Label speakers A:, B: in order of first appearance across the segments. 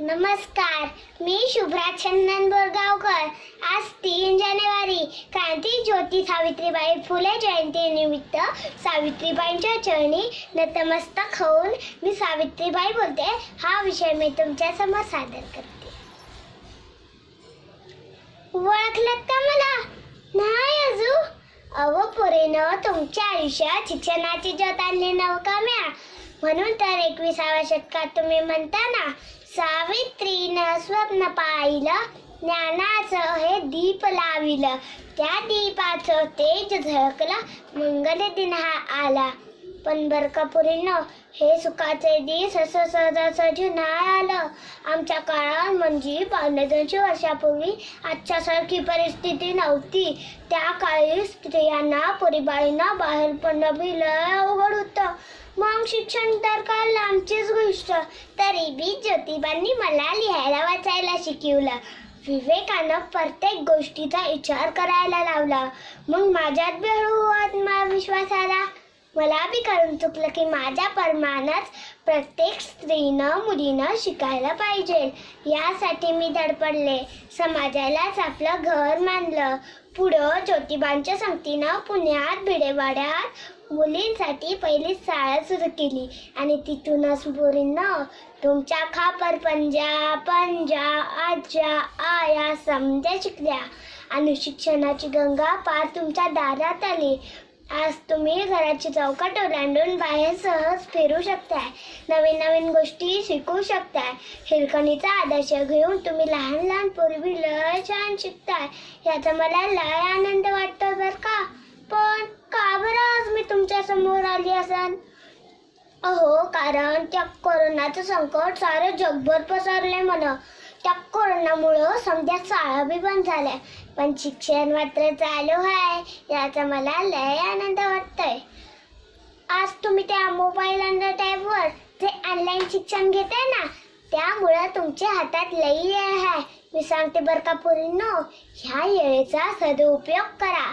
A: नमस्कार मी शुभ्रा चंदन बोरगावकर. आज तीन जानेवारी क्रांती ज्योती सावित्रीबाई फुले जयंतीनिमित्त सावित्रीबाईंच्या चरणी नतमस्तक होऊन मी सावित्रीबाई बोलते. हा विषय मी तुमच्यासमोर सादर करते. ओळखलं का मला? नाही अजू अव पुरेनं तुमच्या आयुष्यात शिक्षणाची ज्योत आणली नव का म्या. म्हणून तर एकविसाव्या शतकात तुम्ही म्हणता ना सावित्रीनं स्वप्न पाहिलं ज्ञानाचं हे दीप लाविलं. त्या दीपाचं तेज झळकलं मंगल दिन हा आला. पण बर हे सुखाचे दिस असं सहजासहजी नाही आलं. आमच्या काळात म्हणजे पावणे दोनशे वर्षापूर्वी आजच्यासारखी परिस्थिती नव्हती. त्या काळी स्त्रियांना पुरीबाईंना बाहेर पडणं बी लय अवघड होतं. मग शिक्षण तर काय लांबचीच गोष्ट. तरी बी ज्योतिबांनी मला लिहायला वाचायला शिकवलं. विवेकानं प्रत्येक गोष्टीचा विचार करायला लावला. मग माझ्यात बी हळूहळू आत्मविश्वास आला. मला बी कारण चुकलं की माझ्या परमानच प्रत्येक स्त्रीनं मुलीनं शिकायला पाहिजे. यासाठी मी धडपडले. समाजालाच आपलं घर मानलं. पुढं ज्योतिबांच्या संगतीनं पुण्यात भिडेवाड्यात मुलींसाठी पहिली शाळा सुरू केली. आणि तिथूनच मुलींना तुमच्या खापर पंजा पंजा आज्या आया समजा शिकल्या. आणि शिक्षणाची गंगा पार तुमच्या दारात आली. आज तुम्ही घराची चौकट ओलांडून बाहेर सहज फिरू शकताय. नवीन नवीन गोष्टी शिकू शकताय. हिरकणीचा आदर्श घेऊन तुम्ही लहान लहान पूर्वी लय छान शिकताय. याचा मला लय आनंद वाटतो बर का? पण का बरं आज मी तुमच्यासमोर आली असन? अहो कारण त्या कोरोनाचं संकट सारं जगभर पसरलंय म्हणा. त्या कोरोनामुळं समजा शाळा बी बंद झाल्या. पण शिक्षण मात्र चालू आहे. याचा मला लय आनंद वाटतोय. आज तुम्ही त्या मोबाईल आणि टॅबवर जे ऑनलाईन शिक्षण घेताय ना त्यामुळं तुमच्या हातात लई वेळ आहे. मी सांगते बरं का पोरींनो ह्या येळेचा सदुपयोग करा.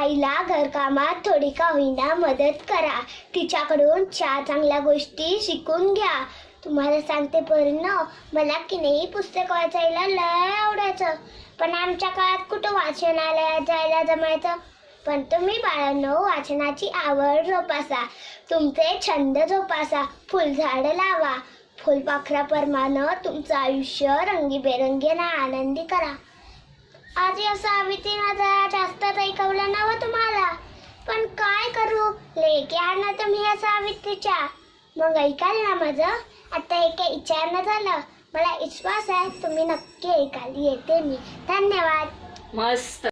A: आईला घरकामात थोडी का होईना मदत करा. तिच्याकडून चार चांगल्या गोष्टी शिकून घ्या. तुम्हाला सांगते पोरींनो मला की नाही पुस्तक वाचायला लय आवडायचं. पण आमच्या काळात कुठं वाचनालयात जायला जमायचं? पण तुम्ही बाळांनो वाचनाची आवड जोपासा. तुमचे छंद जोपासा. फुलझाडं लावा. फुलपाखराप्रमाणे तुमचं आयुष्य रंगीबेरंगीनं आनंदी करा. आधी असं सावित्रीनं जरा जास्तच ऐकवलं नवं तुम्हाला? पण काय करू? लेके आणा तुम्ही असं सावित्रीच्या. मग ऐकाल ना माझं? आता एक काही विचारणं झालं. मला विश्वास आहे तुम्ही नक्की ऐकाल येते मी. धन्यवाद.
B: मस्त.